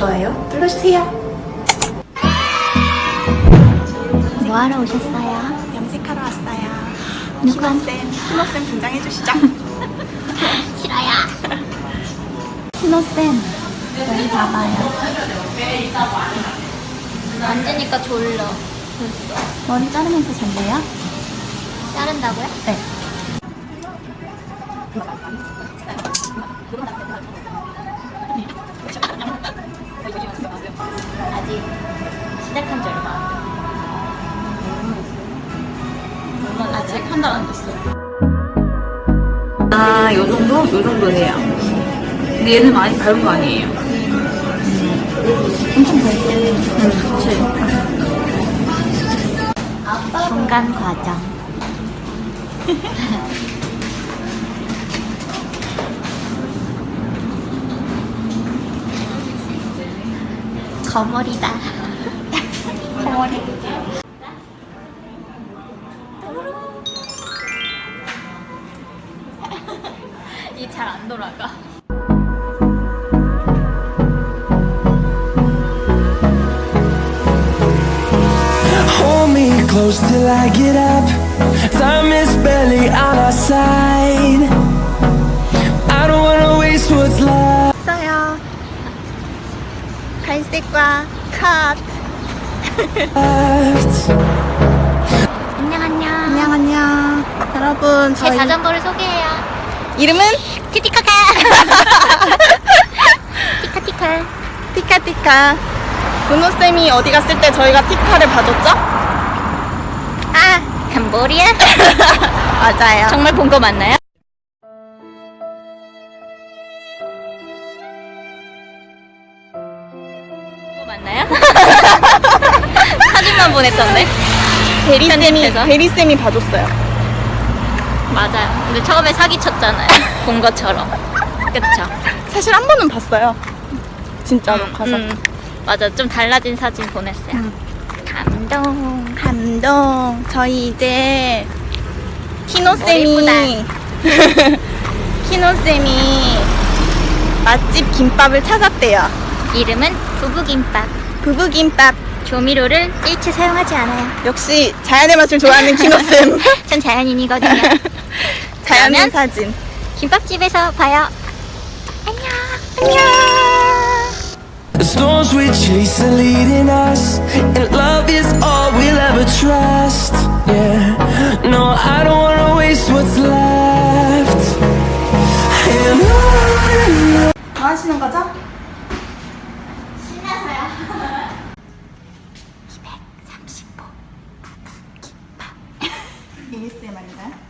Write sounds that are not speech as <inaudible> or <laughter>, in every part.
좋아요 눌러주세요. 뭐 하러 오셨어요? 염색하러 왔어요. 키노쌤, 키노쌤 등장해 주시죠. <laughs> 싫어요. 키노쌤, 여기 봐봐요. 앉으니까 졸려. 머리 자르면서 잘래요? 자른다고요? 네. 시작한 지 얼마 안 됐어요. 아직 한 달 안 됐어요. 아, 요 정도? 요 정도 돼요. 근데 얘는 많이 밝은 거 아니에요? 엄청 밝게. 중간 과정. <laughs> 거머리다. 거머리. 이 잘 안 돌아가. Hold me close till I get up. Time is barely on our side. I don't wanna waste what's left. 있어요. 갈색과 컷. 안녕 안녕. 안녕 안녕. 여러분 제 저희 자전거를 소개해요. 이름은 티티카카. <laughs> 티카티카. 티카티카. 분호 쌤이 어디 갔을 때 저희가 티카를 봐줬죠? 아, 캄보리아? <laughs> 맞아요. 정말 본 거 맞나요? 거 맞나요? <laughs> 사진만 보냈던데? 베리쌤이, 편집해서? 베리쌤이 봐줬어요. 맞아요. 근데 처음에 사기쳤잖아요. <laughs> 본 것처럼. 그쵸? 사실 한 번은 봤어요. 진짜로 가서. 음, 맞아. 좀 달라진 사진 보냈어요. 음. 감동. 감동. 저희 이제 키노쌤이 <laughs> 키노쌤이 맛집 김밥을 찾았대요. 이름은 부부김밥. 부부김밥. 조미료를 일체 사용하지 않아요. 역시 자연의 맛을 좋아하는 키노쌤. <laughs> 전 자연인이거든요. <laughs> 자연인 그러면- 사진. 김밥집에서 봐요. 안녕. 안녕. The storms we chase are leading us, and love is all we'll ever trust. ASMR인가요?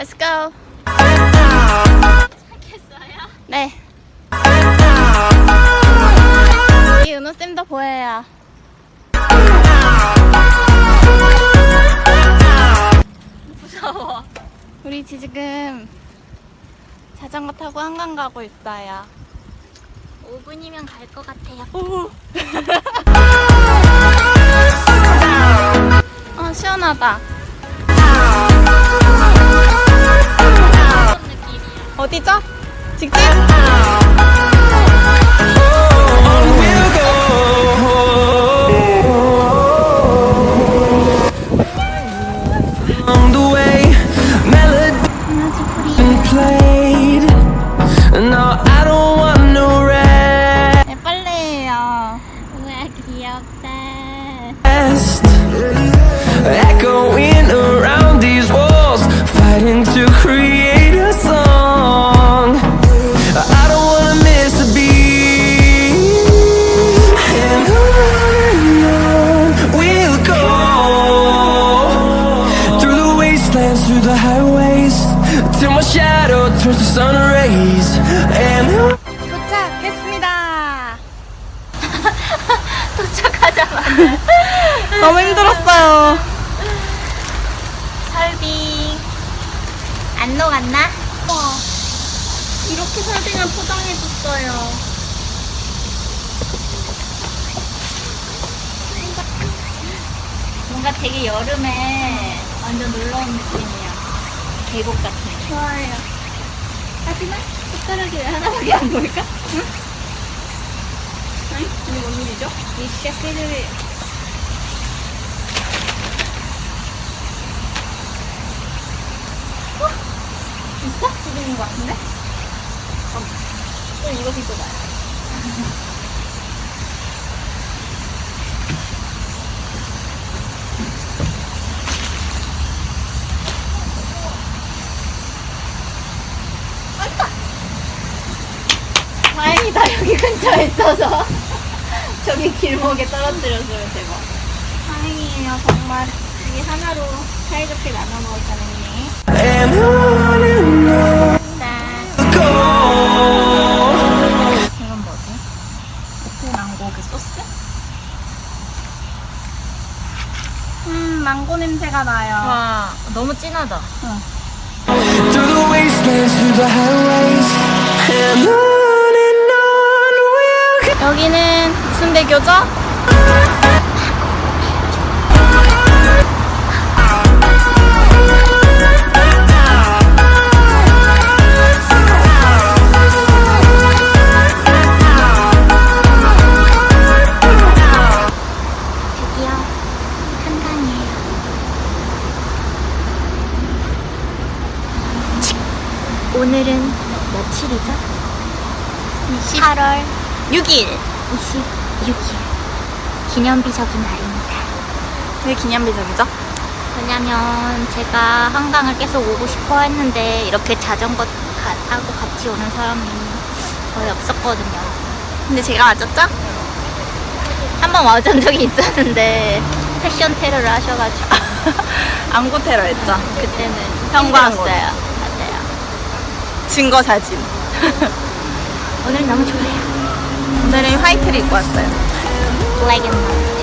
Let's go. 네. 이 은호 쌤도 보여요. 무서워. 우리 지금 자전거 타고 한강 가고 있어요. 5분이면 갈 것 같아요. <laughs> 어, 시원하다. 어디죠? 직진? 안녕하세요 프리 On we'll go. ways. And 도착했습니다. <laughs> 도착하자마자 너무 힘들었어요. 설빙 안 녹았나? 와, 이렇게 설빙을 포장해줬어요. 뭔가 되게 여름에 완전 놀러 온 느낌이야. 계곡 같은. 좋아요. 하지만 숟가락이 왜 하나밖에 안 보일까? 아니, 이게 뭔 일이죠? 이 샤크를 있어? 지금 있는 것 같은데? 어, 또 이거 빗고 가요. 다행이다 여기 있어서 <laughs> 저기 길목에 떨어뜨렸으면 대박. 다행이에요, 정말. 이게 하나로 사이좋게 나눠. 이건 뭐지? 오페 망고 그 소스? 음, 망고 냄새가 나요. 와 너무 진하다. Through 여기는 무슨 대교죠? 오늘은 며칠이죠? 8월 6일. 26일. 기념비 적인 날입니다. 왜 기념비적이죠? 왜냐면 제가 한강을 계속 오고 싶어 했는데 이렇게 자전거 가- 타고 같이 오는 사람이 거의 없었거든요. 근데 제가 맞았죠? 한번 와준 적이 있었는데 패션 테러를 하셔가지고 <laughs> 안구 테러 했죠? 그때는 형광 힘들었어요. 맞아요. 증거 사진. 오늘 너무 좋아요. 오늘은 화이트를 입고 왔어요. 블랙 앤 화이트.